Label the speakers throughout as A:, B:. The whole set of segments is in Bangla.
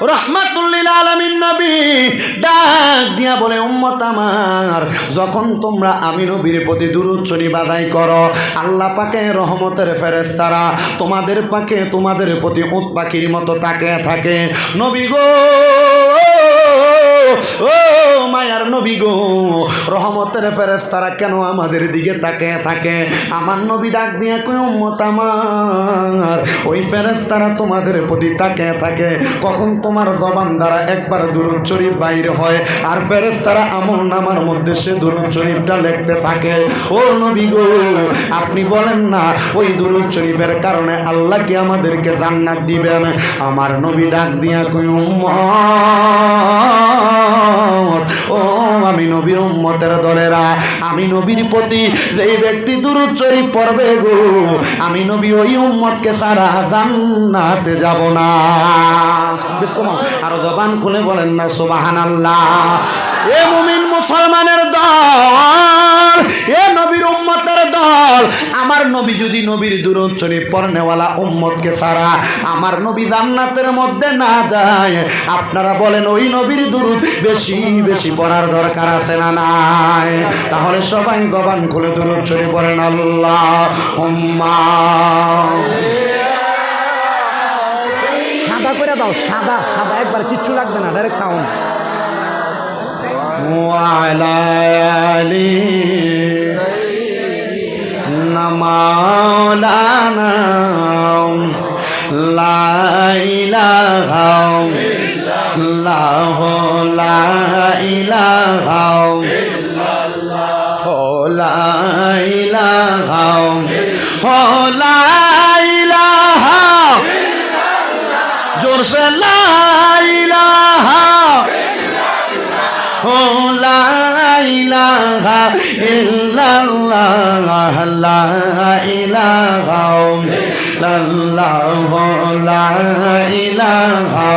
A: রহমাতুল্লিল আলমিন নবী ডাক দিয়া বলে, উম্মত আমার, যখন তোমরা আমি নবীর প্রতি দুরুচ্ছনি বাদাই করো, আল্লাহ পাকে রহমতের ফেরেস্তারা তোমাদের পাকে তোমাদের প্রতি উৎপাখির মতো তাকে থাকে। নবী গো ও মায়ার নবী গো, রহমতের ফেরেস্তারা কেন আমাদের দিকে তাকিয়ে থাকে? আমার নবী ডাক দিয়ে কই উম্মত আমার, ওই ফেরেস্তারা তোমাদের প্রতি তাকিয়ে থাকে। কখন তোমার জবান দ্বারা একবার দূরত শরীফ বাইরে হয় আর ফেরেস্তারা আমল নামার মধ্যে সে দূরত শরীফটা লিখতে থাকে। ও নবী গো, আপনি বলেন না, ওই দূরত শরীফের কারণে আল্লাহ কি আমাদেরকে জান্নাত দিবেন? আমার নবী ডাক দিয়া কই উম্মত ও, আমি নবীর উম্মতের দলেরা। আমি নবীর প্রতি যেই ব্যক্তি শরীফ পড়বে গো, আমি নবী ওই উম্মতকে সারা জান্নাতে যাব না। আর জবান খুলে বলেন না সুবাহান আল্লাহ এ মুমিন মুসলমানের দল, এ নবীর উম্মতের দল। আমার নবী যদি নবীর দূরত শরীফ পড়নেওয়ালা উম্মতকে সারা আমার নবী জান্নাতের মধ্যে না যায়, আপনারা বলেন ওই নবীর দূরত বেশি বেশি পড়ার দরকার আছে না নাই? তাহলে সবাই জবান খুলে দূরত শরীফ পড়েন, আল্লাহ উম্মা।
B: সাদা করে দাও, সাদা সাদা, একবার কিচ্ছু লাগবে না ডাইরেক্ট সাউন্ড
A: وعلى آله سيدنا مولانا لا إله إلا الله لا إله إلا الله لا إله لا إله جرس لا إله লা ইলাহা ইল্লাল্লাহ। লা ইলাহা ইল্লাল্লাহ। লা ইলাহা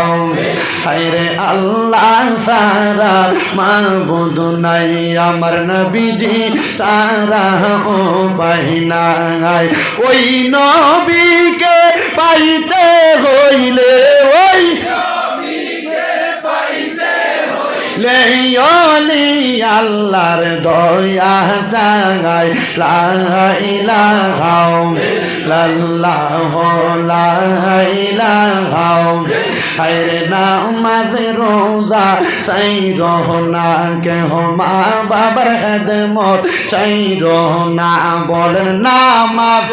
A: হায়রে আল্লাহ, সারা মাবুদ নাই আমার নবীজি, সারা ও পাইনাই ওই নবীকে পাইতে হইলে আল্লাহর দয়া জাগাই। লাইলাহাও লাল্লাহ লাইলাহাও হায়রে নামাজ, রোজা চাই রহনা কেহ, মা বাবার খেদমত। চাই রহনা বলেন নামাজ।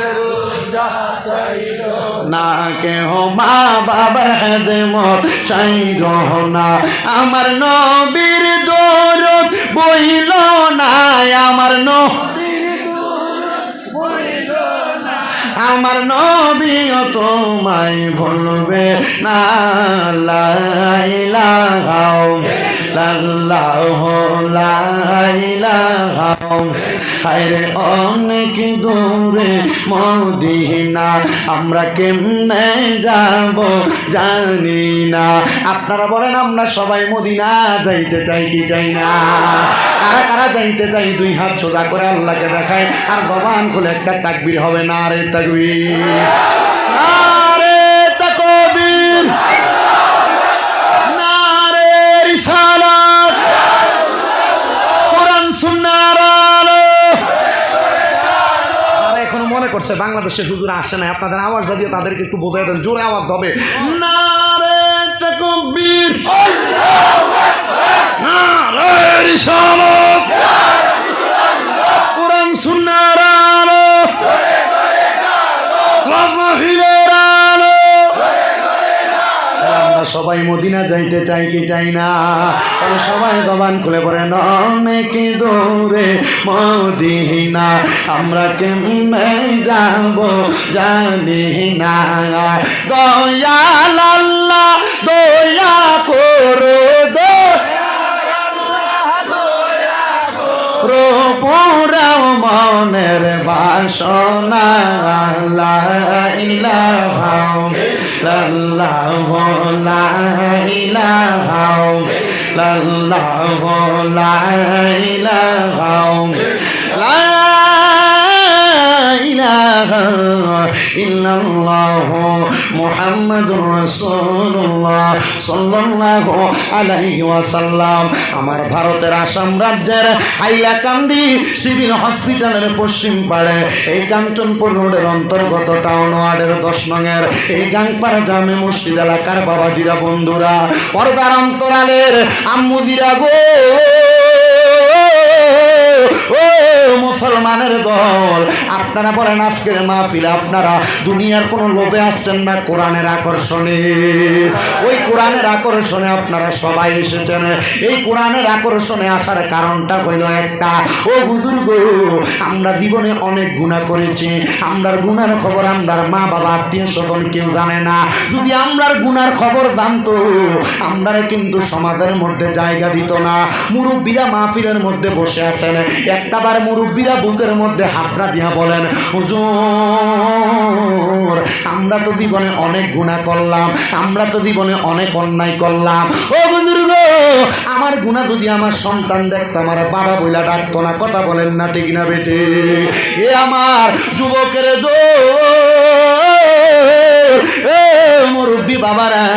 A: না কেহ মা বাবার হেদমত চাই রহনা আমার নবীর দৌলত বইল না আমার ন আমার নবীও তোমায় ভুলবে না লাল্লাহ লাইলাহাও হায়রে অনেক দূরে মদিনা। আমরা কেমনে যাব জানি না। আপনারা বলেন, আমরা সবাই মদিনা যাইতে চাই কি চাই না? কারা কারা যাইতে চাই? দুই হাত সোজা করে আল্লাহকে দেখায়। আর ভগবান খুলে একটা তাকবির হবে না আরে তাকবীর। বাংলাদেশের হুজুর আসে না আপনাদের আওয়াজটা দিয়ে তাদেরকে একটু বোঝাই দেন, জোরে আওয়াজ হবে। নারে রিসালাত কোরআন সুন্নাহর আলো মাহফিলের আলো আমরা সবাই মদিনা যাইতে চাই কি চাই না? সবাই জবান খুলে পড়ে অনেক দৌড়ে মদিনা, আমরা কেমনে যাব জানি না। দয়াল দয়া করো রোপুরাও মনের বাসনা লাইলাহাও লাল্লাহ লাইলাহাও লাল্লাহ লাইলাহাও লাইলাহাও আমার ভারতের আসাম রাজ্যের হাইলাকান্দি সিভিল হসপিটালের পশ্চিম পাড়ে, এই কাঞ্চনপুর রোডের অন্তর্গত টাউন ওয়ার্ডের দশ নঙের এই গাংপাড়া জামে মসজিদ এলাকার বাবাজিরা বন্ধুরা, পর্দার অন্তরালের আম্মুদিরা গো। ও মুসলমানের দল, আপনারা বলেন আজকের মাহফিলে আপনারা দুনিয়ার কোনো লোভে আসছেন না, কোরআনের আকর্ষণে। ওই কোরআনের আকর্ষণে আপনারা সবাই এসেছেন। এই কোরআনের আকর্ষণে আসার কারণটা হইল একটা। ও বুজুর্গ আমরা জীবনে অনেক গুণা করেছি। আমরার গুনার খবর আমরার মা বাবা, আত্মীয় স্বজন কেউ জানে না। যদি আমরার গুনার খবর জানতো আমরা কিন্তু সমাজের মধ্যে জায়গা দিত না। মুরব্বীরা মাহফিলের মধ্যে বসে আছেন। একটাবার মুরব্বীরা বুকের মধ্যে হাতরা দিয়া বলেন আমরা তো জীবনে অনেক গুণা করলাম, আমরা তো জীবনে অনেক অন্যায় করলাম। ও বুজুর্গ আমার গুণা যদি আমার সন্তান দেখতো, আমার বাবা বইলা ডাকতো না, কথা বলেন না, ঠিক না বেটে? এ আমার যুবকের দো মুরব্বী বাবারা,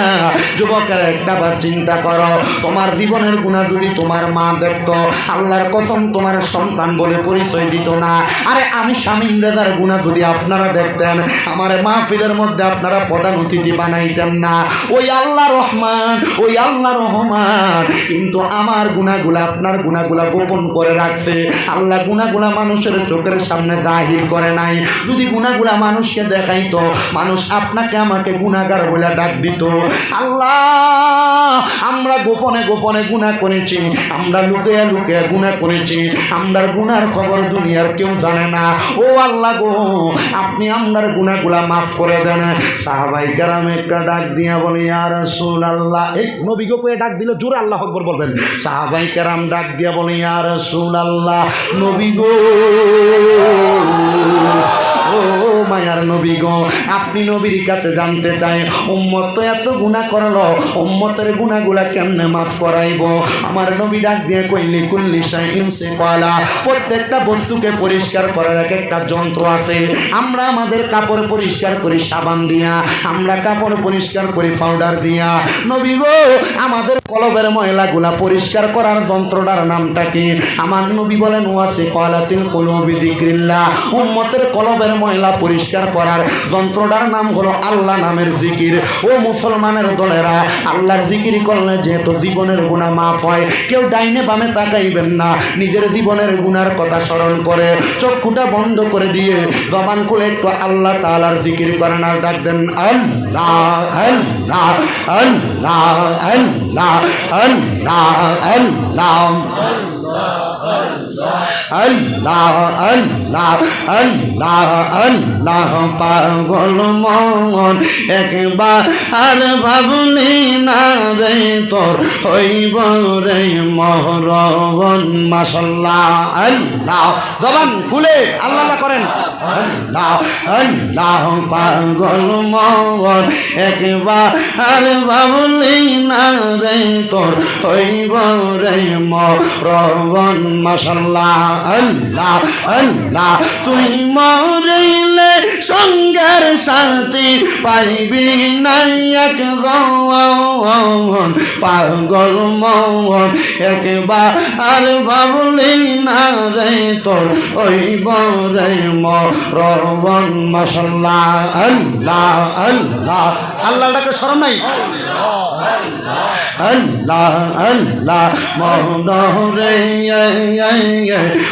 A: যুবকেরা একটাবার চিন্তা করো। তোমার জীবনের গুণা যদি তোমার মা দেখতো, আল্লাহর কসম তোমার সন্তান বলে পরিচয় দিত না। আরে আমি স্বামী রেজার গুণা যদি আপনারা দেখতেন, আমার মাহফিলের মধ্যে আপনারা প্রধান অতিথি বানাইতেন না। ওই আল্লাহ রহমান, ওই আল্লাহ রহমান। কিন্তু আমার গুণাগুলা আপনার গুণাগুলা গোপন করে রাখছে। আল্লাহ গুণাগুলা মানুষের চোখের সামনে জাহির করে নাই। যদি গুণাগুলা মানুষকে দেখাইতো, মানুষ আপনাকে আমাকে গুণাগার বলে ডাক দিত। আল্লাহ, আমরা গোপনে গোপনে গুণা করেছি, আমরা লুকিয়ে লুকিয়ে গুণা করেছি, আমরার গুনার খবর দুনিয়ার কেউ জানে না। ও আল্লাহ গো, আপনি আমরার গুণাগুলা মাফ করে দেন। সাহাবাই কারাম একটা ডাক দিয়া বলি আর রসুল আল্লাহ এই নবী গো কয়ে ডাক দিল, জোরে আল্লাহ আকবর বলবেন। সাহাবাই কারাম ডাক দিয়া বলি আর রসুল আল্লাহ নবী গো Oh. ও মায়ার নবী গো, আপনি নবীর কাছে জানতে চাই, উম্মত তো এত গুণা করল, উম্মতের গুণাগুলা কেমনে মাফ করাইব? আমার নবী ডাক দিয়ে কইলি, কুল্লি সাইনসে কলা প্রত্যেকটা বস্তুকে পরিষ্কার করার এক একটা যন্ত্র আছে। আমরা আমাদের কাপড় পরিষ্কার করি সাবান দিয়া, আমরা কাপড় পরিষ্কার করি পাউডার দিয়া। নবী গো, আমাদের কলবের ময়লাগুলা পরিষ্কার করার যন্ত্রটার নামটা কি? আমার নবী বলেন ওয়াসি কলাতিল কলবি জিক্রিল্লাহ উম্মতের কলবের ময়লা পরিষ্কার করার যন্ত্রটার নাম হলো আল্লাহ নামের জিকির ও মুসলমানের দলেরা আল্লাহর জিকির করলে যেহেতু জীবনের গুণা মাফ হয় কেউ ডাইনে বামে তাকাইবেন না নিজের জীবনের গুণার কথা স্মরণ করে চক্ষুটা বন্ধ করে দিয়ে জবান খুলে একটু আল্লাহ তালার জিকির করেন আর ডাক দেন আল্লাহ আল্লাহ আল্লাহ আল্লাহ আল্লাহ আল্লাহ আল্লাহ আল্লাহ আল্লাহ আল্লাহ আল্লাহ পাগল মন একবার আর ভাবলি না রে তোর, হইব রে মহরবন। মাসাল্লাহ আল্লাহ, জবান খুলে আল্লাহ করেন। আল্লাহ আল্লাহ পাগল মন একবার আর ভাবলি না রে তোর, হইব রে মরবন মাসাল্লাহ আল্লাহ আল্লাহ আল্লাহ। তুই মরিলে সঙ্গের শান্তি পাইবি নাই এক জন পাগল মন একবার আর ভাবলি না রে তোর ওই রে মরবন মাসাল্লাহ আল্লাহ আল্লাহ। আল্লাহটাকে স্মরণ নাই? আল্লাহ আল্লাহ মহরে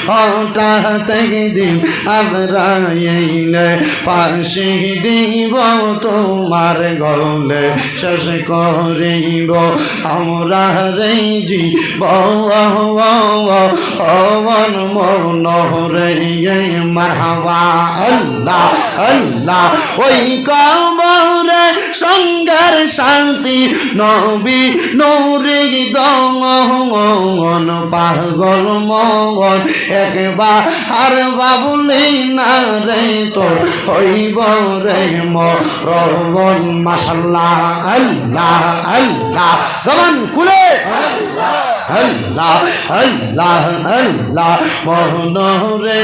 A: হঠাৎ দিন আবরাইলে ফাঁসি দিব তোমার গলে শেষ করিব আমরা রে জি বন মন রে মারহাবা, আল্লাহ আল্লাহ। ওই কবরে সঙ্গের শান্তি, নবী নৌরি দন পাগল মন একবার আর বাবুলি না রে তোর হইব রে মরবন মাসাল্লাহ আল্লাহ আল্লাহ। জবান কুলে আল্লাহ আল্লাহ আল্লাহ মোহন রে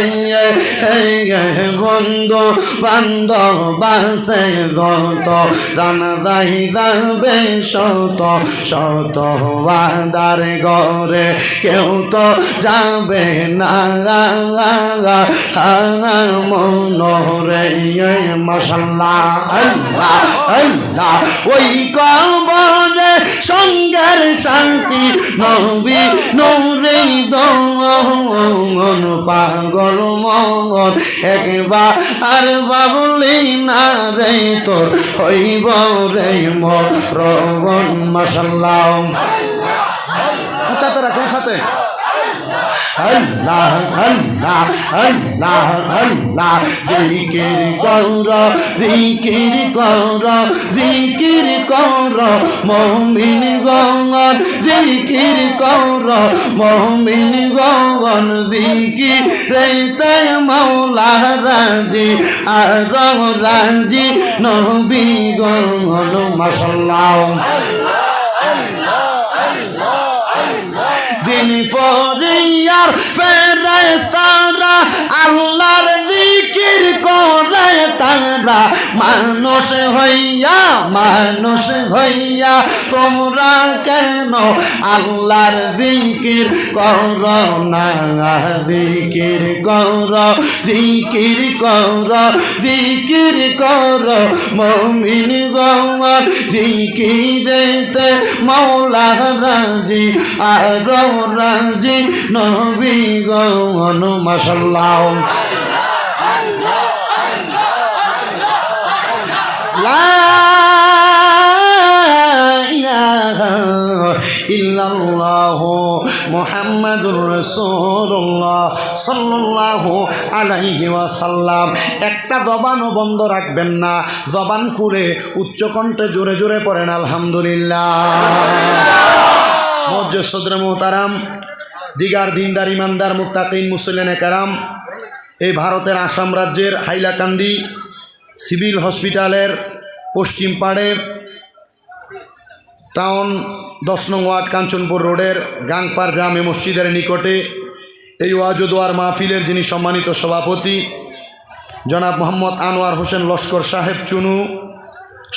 A: বন্ধু বান্ধব বাসে যত জানা যাই যাবে শত শত বাদার ঘরে কেউ তো যাবে না। মন রে মশাল্লাহ, আল্লাহ আল্লাহ। ওই কবরে সঙ্গের শান্তি নবী নৌরে দন পাগল মন। একবার আর বাবলি না রে তোর হইব রে মরণ, মশাল্লাহ। রাখুন সাথে? আল্লাহ আল্লাহ আল্লাহ আল্লাহ জিকির কর জিকির কর জিকির কর মমিন গঙ্গন জিকির কর মমিন গঙ্গন জিকির রেতে মৌলা রাজি আর রাজি নবী গঙ্গন মশাল্লাহ যিনি ফরিয়ার ফেরেস্তারা আল্লাহর জিকির করে তারা। মানুষ হইয়া মানুষ হইয়া, তোমরা কেন আল্লাহর জিকির কর না? জিকির কর জিকির কর জিকির কর, মমিন গৌর জিকিরেতে মৌলা রাজি, আর রাজি, নবী গৌন মশাল্লাহ। মোহাম্মদুর রসুল্লাহ সাল্লাহ আলাইহি ওয়াসাল্লাম। একটা জবানও বন্ধ রাখবেন না। জবান খুলে উচ্চকণ্ঠে জোরে জোরে পড়েন, আলহামদুলিল্লাহ। মজ্জে সদরে মোহতারাম দিগার দিনদার, ইমানদার, মুত্তাকিন মুসলিনে কারাম, এই ভারতের আসাম রাজ্যের হাইলাকান্দি সিভিল হসপিটালের পশ্চিম পাড়ে টাউন দশ নং ওয়ার্ড কাঞ্চনপুর রোডের গাংপার জামে মসজিদের নিকটে এই ওয়াজুদোয়ার মাহফিলের যিনি সম্মানিত সভাপতি, জনাব মোহাম্মদ আনোয়ার হোসেন লস্কর সাহেব চুনু,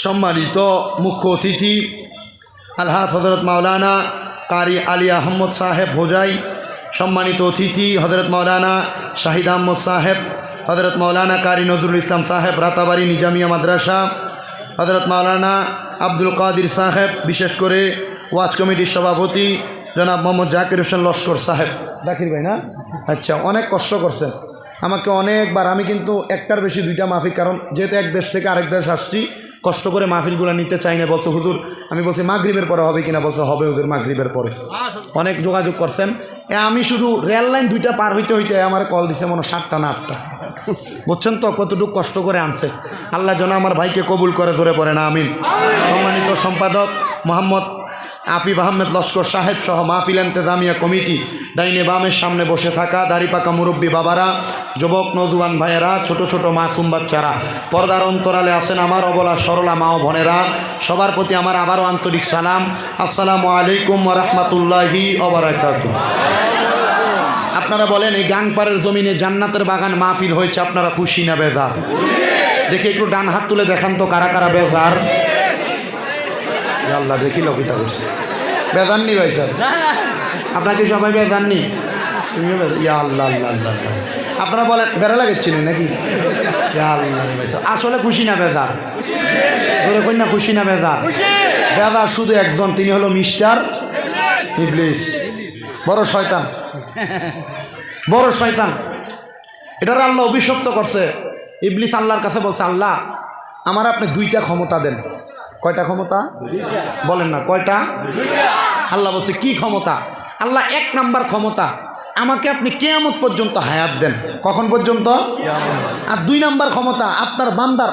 A: সম্মানিত মুখ্য অতিথি, আলহাজ হজরত মাওলানা কারি আলী আহম্মদ সাহেব হোজাই সম্মানিত অতিথি হজরত মাওলানা শাহিদ আহমদ সাহেব হজরত মাওলানা কারি নজরুল ইসলাম সাহেব রাতাবাড়ি নিজামিয়া মাদ্রাসা হজরত মাওলানা আব্দুল কাদির সাহেব বিশেষ করে ওয়াজ কমিটির সভাপতি জনাব মোহাম্মদ জাকির হোসেন লস্কর সাহেব। জাকির ভাই না? আচ্ছা অনেক কষ্ট করছেন। আমাকে অনেকবার আমি কিন্তু একটার বেশি দুইটা মাফিক কারণ যেহেতু এক দেশ থেকে আরেক দেশ আসছি কষ্ট করে মাহফিলগুলো নিতে চাই না, বলছে, হুজুর, আমি বলছি, মাগরিবের পরে হবে কিনা? বলছে, হবে হুজুর, মাগরিবের পরে। অনেক যোগাযোগ করছেন। এ, আমি শুধু রেল লাইন দুইটা পার হইতে হইতে আমার কল দিছে, মনে সাতটা না আটটা। বুঝছেন তো, কতটুকু কষ্ট করে আনছে। আল্লাহ যেন আমার ভাইকে কবুল করে ধরে পড়ে না, আমিন। সম্মানিত সম্পাদক মোহাম্মদ আফিফ আহমেদ লস্কর সাহেব সহ মাহফিল এন্তেজামিয়া কমিটি ডাইনে বামের সামনে বসে থাকা দাড়িপাকা মুরব্বী বাবারা, যুবক নজুয়ান ভাইয়েরা, ছোট ছোট মাসুম বাচ্চারা, পর্দার অন্তরালে আছেন আমার অবলা সরলা মা ও বোনেরা। সবার প্রতি আমার আবারও আন্তরিক সালাম। আসসালামু আলাইকুম রহমতুল্লাহি অবরাকাত আপনারা বলেন, এই গাংপাড়ের জমিনে জান্নাতের বাগান মাহফিল হয়েছে, আপনারা খুশি না বেজার? দেখে একটু ডান হাত তুলে দেখান তো কারা কারা বেজার। আল্লাহ দেখি লবিতা করছে। বেজাননি ভাই স্যার। আপনাকে সবাই বেজাননি তুমিও ইয়া আল্লাহ আল্লাহ আল্লাহ আল্লাহ। আপনারা বলেন বেড়া লাগাচ্ছিলেন নাকি? ইয়া আল্লাহ ভাই স্যার। আসলে খুশি না বেজার ধরে কই না খুশি না বেজার বেজার শুধু একজন তিনি হলো মিস্টার ইবলিস। বড় শয়তান। বড় শয়তান। এটার আল্লাহ অভিশপ্ত করছে। ইবলিস আল্লাহর কাছে বলছে আল্লাহ আমার আপনি দুইটা ক্ষমতা দেন। কয়টা ক্ষমতা? বলেন না, কয়টা? আল্লাহ বলছে, কি ক্ষমতা? আল্লাহ এক নাম্বার ক্ষমতা। আমাকে আপনি কেয়ামত পর্যন্ত হায়াত দেন। কখন পর্যন্ত? আর দুই নাম্বার ক্ষমতা, আপনার বান্দার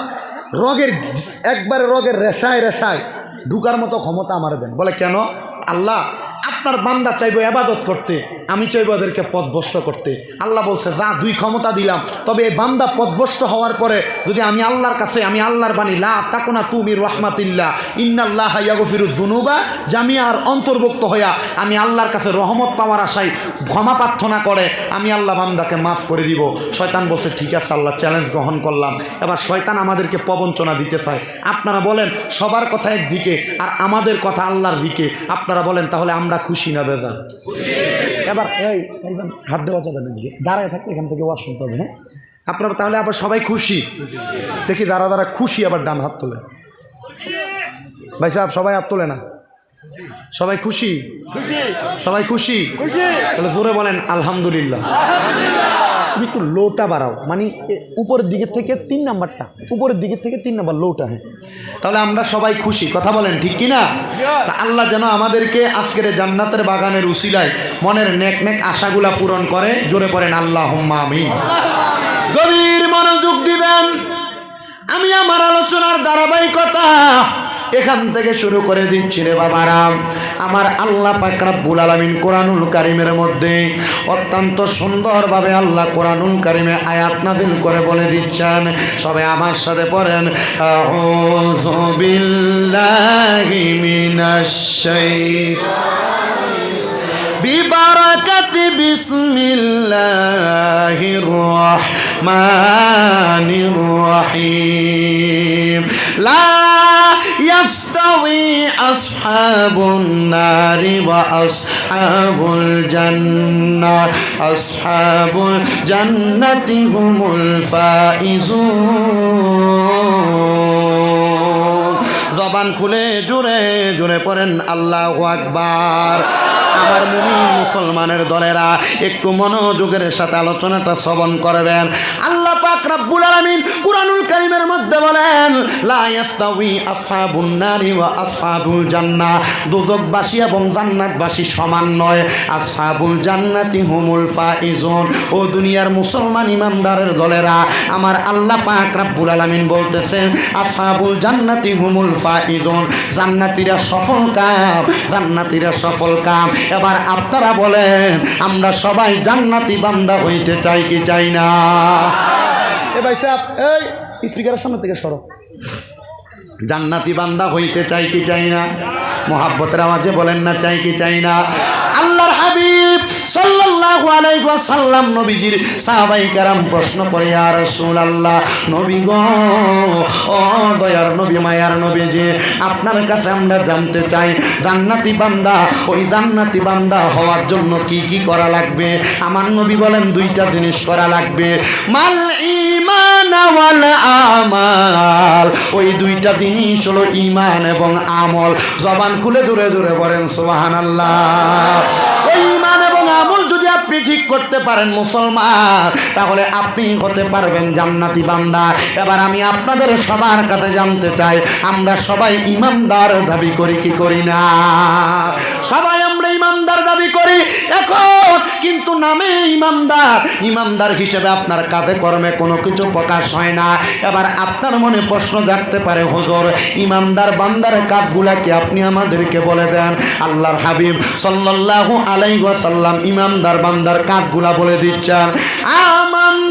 A: রগের, একবারে রগের রেশায় রেশায় ঢুকার মতো ক্ষমতা আমার দেন। বলে কেন? আল্লাহ
B: আপনার বান্দা চাইব আবাদত করতে, আমি চাইব ওদেরকে পথভ্রষ্ট করতে। আল্লাহ বলছে, যা, দুই ক্ষমতা দিলাম। তবে এই বান্দা পথভ্রষ্ট হওয়ার পরে যদি আমি আল্লাহর কাছে, আমি আল্লাহর বাণী, লা তাকুনা তুমি রহমাতিল্লাহ, ইন্নাল্লাহ ইয়াগফিরুজ জুনুবা জামিয়ার অন্তর্ভুক্ত হইয়া আমি আল্লাহর কাছে রহমত পাওয়ার আশায় ক্ষমা প্রার্থনা করে, আমি আল্লাহ বান্দাকে মাফ করে দিব। শয়তান বলছে, ঠিক আছে আল্লাহ চ্যালেঞ্জ গ্রহণ করলাম। এবার শয়তান আমাদেরকে প্রবঞ্চনা দিতে চায়। আপনারা বলেন, সবার কথা একদিকে আর আমাদের কথা আল্লাহর দিকে। আপনারা বলেন, তাহলে আমরা খুশি না বেজা এবার এই হাত দেওয়া যাবে না। দাঁড়ায় থাকলে এখান থেকে ওয়াশ শুনতে হবে হ্যাঁ? আপনারা তাহলে আবার সবাই খুশি? দেখি দাঁড়া দাঁড়া খুশি আবার ডান হাত তোলে। ভাই সাহেব সবাই হাত তোলে না? সবাই খুশি? সবাই খুশি। তাহলে জোরে বলেন আলহামদুলিল্লাহ। তুমি একটু লোটা বাড়াও। মানে উপরের দিকের থেকে তিন নাম্বারটা। উপরের দিকের থেকে তিন নাম্বার লোটা হ্যাঁ। তাহলে আমরা সবাই খুশি। কথা বলেন ঠিক কি না আল্লাহ যেন আমাদেরকে আজকের জান্নাতের বাগানের উসিলায় মনের নেক নেক আশাগুলা পূরণ করে। জোরে পড়েন আল্লাহ। আমি এখান থেকে শুরু করে দিচ্ছি রে বাবারা। আমার আল্লাহ পাক রাব্বুল আলামিন কোরআনুল কারিমের মধ্যে অত্যন্ত সুন্দরভাবে আল্লাহ কোরআনুল কারিমে আয়াত নাযিল করে বলে দিচ্ছেন। সবাই আমার সাথে পড়েন। আউযু বিল্লাহি মিনাশ শাইতানির ببركة بسم الله الرحمن الرحيم لا يستوي أصحاب النار وأصحاب الجنة أصحاب الجنة هم الفائزون জবান খুলে জুড়ে জুড়ে পড়েন, আল্লাহ আকবার। আমার মুমিন মুসলমানের দলেরা একটু মনোযোগের সাথে আলোচনাটা শ্রবণ করবেন। আল্লাহ রব্বুল আলামিন কুরআনুল কারীমের মধ্যে বলেন, লা আসহাবুন নারি ওয়া আসহাবুল জান্নাহ। দুজকবাসী এবং জান্নাতবাসী সমান নয়। আসহাবুল জান্নাতি হুমুল ফাইজুন। ও দুনিয়ার মুসলমান ইমানদারের দলেরা, আমার আল্লাহ পাক রব্বুল আলামিন বলতেছেন, আসহাবুল জান্নাতি হুমুল ফাইজুন। জান্নাতীরা সফল কাম, জান্নাতীরা সফল কাম। এবার আপনারা বলেন, আমরা সবাই জান্নাতি বান্দা হইতে চাই কি চাই না? এ ভাই সাহ, এই স্পিকারের সামনে থেকে সরো। জান্নাতি বান্দা হইতে চাই কি চাই না? মোহাব্বতের আওয়াজে বলেন না, চাই কি চাই না? হাবিব সাল্লাল্লাহু আলাইহি ওয়াসাল্লাম নবীজির সাহাবাই কারাম প্রশ্ন করে, ইয়া রাসূলুল্লাহ, নবী গো, ও দয়ার নবী, মায়ার নবী যে, আপনার কাছে আমরা জানতে চাই, জান্নাতি বান্দা, ওই জান্নাতি বান্দা হওয়ার জন্য কি কি করা লাগবে? আমার নবী বলেন, দুইটা জিনিস করা লাগবে। মাল ইমান ওয়াল আমাল, ওই দুইটা জিনিস হলো ইমান এবং আমল। জবান খুলে জোরে জোরে বলেন, সুবহানাল্লাহ। আপনি ঠিক করতে পারেন, মুসলমান। তাহলে আপনি হতে পারবেন জান্নাতি বান্দা। এবার আমি আপনাদের সবার কাছে জানতে চাই, আমরা সবাই ইমানদার দাবি করি কি করি না? সবাই আমরা ইমানদার দাবি করি। এখন কিন্তু নামে ইমানদার। ইমানদার হিসেবে আপনার কাজে কর্মে কোনো কিছু প্রকাশ হয় না। এবার আপনার মনে প্রশ্ন জাগতে পারে, হুজুর, ইমানদার বান্দার কাজগুলা কি আপনি আমাদেরকে বলে দেন? আল্লাহর হাবিব সাল্লাল্লাহু আলাইহি ওয়াসাল্লাম ইমানদার বান্দার কাজগুলা বলে দিচ্ছেন। আমানতু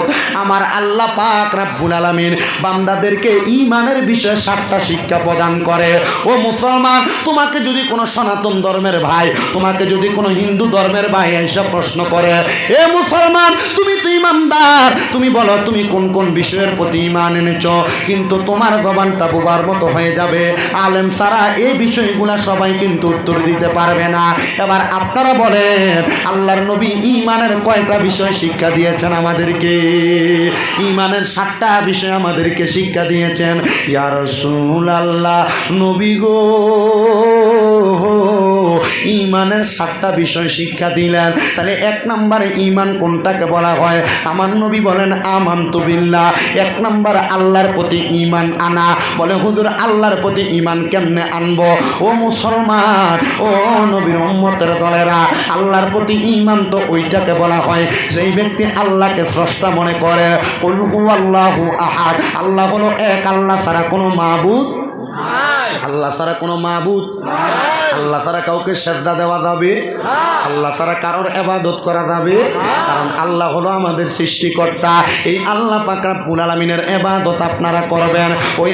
B: আমার আল্লাহ পাক রাব্বুল আলামিন বান্দাদেরকে ঈমানের বিষয়ে সাতটা শিক্ষা প্রদান করে। ও মুসলমান, তোমাকে যদি কোনো সনাতন ধর্মের ভাই, তোমাকে যদি কোনো হিন্দু ধর্মের ভাই এসব প্রশ্ন করে, এ মুসলমান, তুমি তো ইমানদার তুমি বলো, তুমি কোন কোন বিষয়ের প্রতি ইমান এনেছ? কিন্তু তোমার জবানটা বোবার মতো হয়ে যাবে। আলেম সারা এই বিষয়গুলা সবাই কিন্তু উত্তর দিতে পারবে না। এবার আপনারা বলেন, আল্লাহর নবী ইমানের কয়টা বিষয় শিক্ষা দিয়েছেন আমাদেরকে? ইমানের সাতটা বিষয় আমাদেরকে শিক্ষা দিয়েছেন। ইয়ার সুল আল্লাহ নবী গো। ইমানের সাতটা বিষয় শিক্ষা দিলেন। তাহলে এক নম্বরে ইমান কোনটাকে বলা হয়? আমার নবী বলেন আমান তুবিল্লা এক নম্বর, আল্লাহর প্রতি ইমান আনা। বলে, হুজুর, আল্লাহর প্রতি ইমান কেমনে আনব? ও মুসলমান, ও নবীর উম্মতের দলেরা, আল্লাহর প্রতি ইমান তো ওইটাকে বলা হয়। যেই ব্যক্তি আল্লাহকে স্রষ্টা মনে করে কলহু আল্লাহু আহাদ। আল্লাহ হলো এক, আল্লাহ ছাড়া কোনো মাবুদ আল্লাহ ছাড়া কোনো মাবুদ আল্লাহ তারা কাউকে শ্রদ্ধা দেওয়া যাবে? আল্লাহ তারা কারোর এবাদত করা যাবে? কারণ আল্লাহ হলো আমাদের সৃষ্টিকর্তা। এই আল্লাহ পাকা পুল আলমিনের এবাদত আপনারা করবেন। ওই